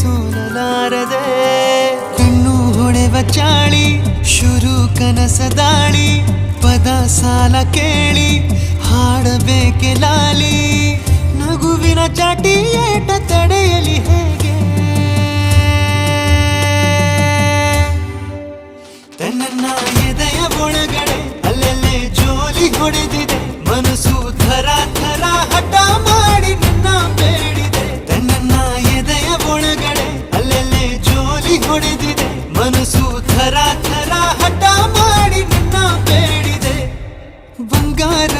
ಸೋಲಲಾರದೆ, ಕಣ್ಣು ಹೊಡೆವ ಚಾಳಿ, ಶುರು ಕನಸ ದಾಳಿ, ಪದ ಸಾಲ ಕೇಳಿ, ಹಾಡಬೇಕೆ ಲಾಲಿ, ನಗುವಿನ ಚಾಟಿ ಏಟ ತಡೆಯಲಿ ಹೇಗೆ? ತನ್ನ ಎದೆಯ ಒಳಗಡೆ ಅಲ್ಲೆಲ್ಲೇ ಜೋಲಿ ಹೊಡೆದಿ ಮನಸ್ಸು ಥರ ಥರ ಹಠ ಮಾಡಿ ನಿನ್ನ ಬೇಡಿದೆ. ಬಂಗಾರ